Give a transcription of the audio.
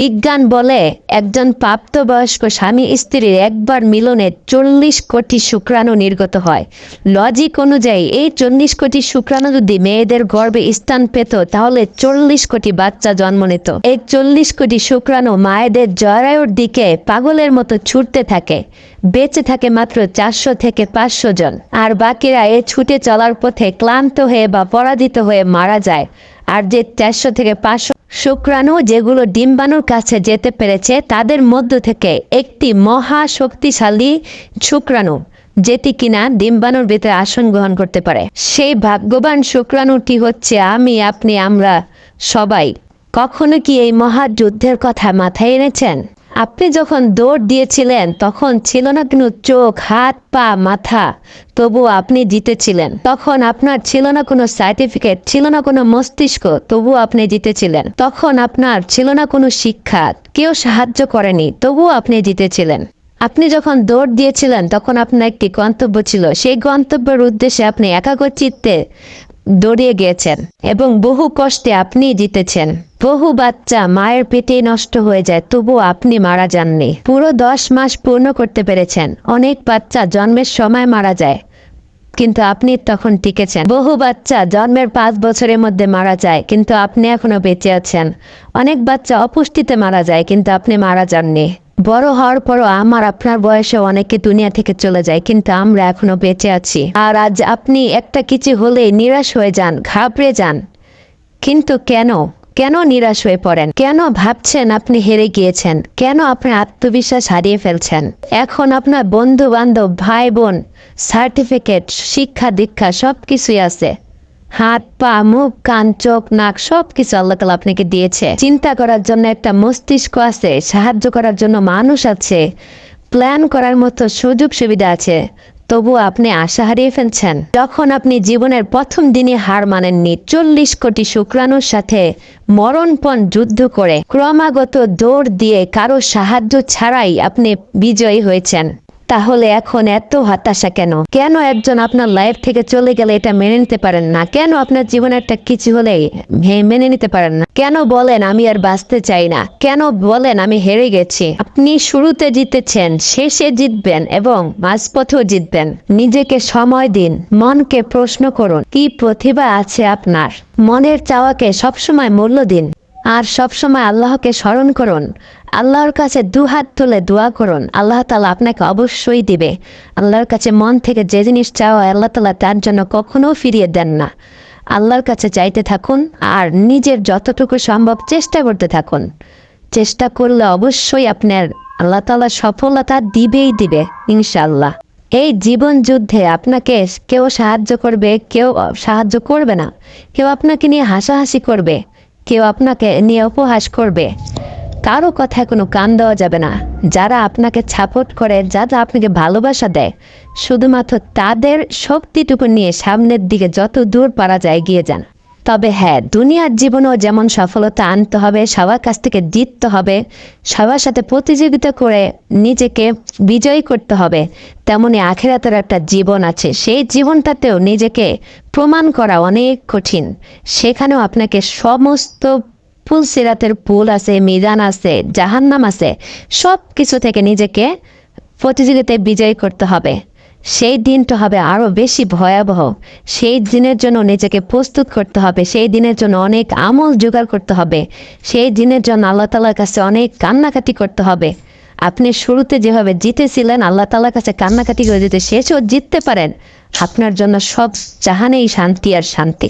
বিজ্ঞান বলে একজন প্রাপ্তবয়স্ক স্বামী স্ত্রীর একবার মিলনে চল্লিশ কোটি শুক্রাণু নির্গত হয়। লজিক অনুযায়ী, এই চল্লিশ কোটি শুক্রাণু যদি মেয়েদের গর্ভে স্থান পেত, তাহলে চল্লিশ কোটি বাচ্চা জন্ম নিত। এই চল্লিশ কোটি শুক্রাণু মায়েদের জরায়ুর দিকে পাগলের মতো ছুটতে থাকে। বেঁচে থাকে মাত্র চারশো থেকে পাঁচশো জন। আর বাকিরা এ ছুটে চলার পথে ক্লান্ত হয়ে বা পরাজিত হয়ে মারা যায়। আর যে চারশো থেকে পাঁচশো শুক্রাণু যেগুলো ডিম্বাণুর কাছে যেতে পেরেছে, তাদের মধ্য থেকে একটি মহা শক্তিশালী শুক্রাণু, যেটি কিনা ডিম্বাণুর ভিতরে আসন গ্রহণ করতে পারে। সেই ভাগ্যবান শুক্রাণুটি হচ্ছে আমি, আপনি, আমরা সবাই। কখনো কি এই মহাযুদ্ধের কথা মাথায় এনেছেন? আপনি যখন দৌড় দিয়েছিলেন, তখন ছিল না কোনো চোখ, হাত, পা, মাথা তবু আপনি জিতেছিলেন। তখন আপনার ছিল না কোনো সার্টিফিকেট ছিল না কোনো মস্তিষ্ক তবু আপনি জিতেছিলেন। তখন আপনার ছিল না কোনো শিক্ষা, কেউ সাহায্য করেনি, তবুও আপনি জিতেছিলেন। আপনি যখন দৌড় দিয়েছিলেন, তখন আপনার একটি গন্তব্য ছিল। সেই গন্তব্যের উদ্দেশ্যে আপনি একাগ্র চিত্তে দৌড়িয়ে গিয়েছেন এবং বহু কষ্টে আপনি জিতেছেন। বহু বাচ্চা মায়ের পেটে নষ্ট হয়ে যায় তবু আপনি মারা যাননি। পুরো দশ মাস পূর্ণ করতে পেরেছেন। অনেক বাচ্চা জন্মের সময় মারা যায়। কিন্তু আপনি তখন টিকেছেন বহু বাচ্চা জন্মের পাঁচ বছরের মধ্যে মারা যায়, কিন্তু আপনি এখনও বেঁচে আছেন। অনেক বাচ্চা অপুষ্টিতে মারা যায়, কিন্তু আপনি মারা যাননি। বড় হওয়ার পরও আমার আপনার বয়সে অনেকে দুনিয়া থেকে চলে যায়, কিন্তু আমরা এখনও বেঁচে আছি। আর আজ আপনি একটা কিছু হলে নিরাশ হয়ে যান, ঘাবড়ে যান। কিন্তু কেন? কেন নিরাশ হয়ে পড়েন? কেন ভাবছেন আপনি হেরে গিয়েছেন? কেন আপনি আত্মবিশ্বাস হারিয়ে ফেলছেন? এখন আপনার বন্ধু বান্ধব ভাই বোন সার্টিফিকেট শিক্ষা, দীক্ষা সব কিছুই আছে। হাত, পা, মুখ, কান, চোখ, নাক সব কিছু আল্লাহ তালা আপনাকে দিয়েছে। চিন্তা করার জন্য একটা মস্তিষ্ক আছে, সাহায্য করার জন্য মানুষ আছে প্ল্যান করার মতো সুযোগ সুবিধা আছে। তবু আপনি আশা হারিয়ে ফেলছেন। যখন আপনি জীবনের প্রথম দিনে হার মানেননি, চল্লিশ কোটি শুক্রাণুর সাথে মরণপণ যুদ্ধ করে ক্রমাগত দৌড় দিয়ে কারও সাহায্য ছাড়াই আপনি বিজয়ী হয়েছেন। তাহলে এখন এত হতাশা কেন? কেন একজন আপনার লাইফ থেকে চলে গেলে এটা মেনে নিতে পারেন না? কেন আপনার জীবনে একটা কিছু হলে মেনে নিতে পারেন না? কেন বলেন, আমি আর বাঁচতে চাই না কেন বলেন, আমি হেরে গেছি আপনি শুরুতে জিতেছেন, শেষে জিতবেন এবং মাঝপথেও জিতবেন। নিজেকে সময় দিন, মনকে প্রশ্ন করুন, কি প্রতিভা আছে আপনার? মনের চাওয়াকে সবসময় মূল্য দিন, আর সবসময় আল্লাহকে স্মরণ করুন আল্লাহর কাছে দুহাত তুলে দোয়া করুন। আল্লাহ তালা আপনাকে অবশ্যই দিবে। আল্লাহর কাছে মন থেকে যে জিনিস চাওয়া আল্লাহ তালা তার জন্য কখনো ফিরিয়ে দেন না। আল্লাহর কাছে চাইতে থাকুন আর নিজের যতটুকু সম্ভব চেষ্টা করতে থাকুন। চেষ্টা করলে অবশ্যই আপনার আল্লাহ তালা সফলতা দিবেই দিবে ইনশাল্লাহ এই জীবন যুদ্ধে আপনাকে কেউ সাহায্য করবে, কেউ সাহায্য করবে না। কেউ আপনাকে নিয়ে হাসাহাসি করবে, কেউ আপনাকে নিয়ে উপহাস করবে। কারও কথায় কোনো কান দেওয়া যাবে না। যারা আপনাকে সাপোর্ট করে, যারা আপনাকে ভালোবাসা দেয়, শুধুমাত্র তাদের শক্তিটুকু নিয়ে সামনের দিকে যত দূর পারা যায় এগিয়ে যান। তবে হ্যাঁ দুনিয়ার জীবনেও যেমন সফলতা আনতে হবে, সবার কাছ থেকে জিততে হবে, সবার সাথে প্রতিযোগিতা করে নিজেকে বিজয়ী করতে হবে, তেমনি আখেরাতের একটা জীবন আছে। সেই জীবনটাতেও নিজেকে প্রমাণ করা অনেক কঠিন। সেখানেও আপনাকে সমস্ত ফুল সিরাতের পুল আছে, মিজান আছে, জাহান্নাম আছে সব কিছু থেকে নিজেকে প্রতিযোগিতায় বিজয় করতে হবে। সেই দিনটা হবে আরও বেশি ভয়াবহ। সেই দিনের জন্য নিজেকে প্রস্তুত করতে হবে। সেই দিনের জন্য অনেক আমল জোগাড় করতে হবে। সেই দিনের জন্য আল্লাহ তালার কাছে অনেক কান্নাকাটি করতে হবে। আপনি শুরুতে যেভাবে জিতেছিলেন, আল্লাহ তালার কাছে কান্নাকাটি করে দিতে শেষও জিততে পারেন। আপনার জন্য সব জাহানেই শান্তি আর শান্তি।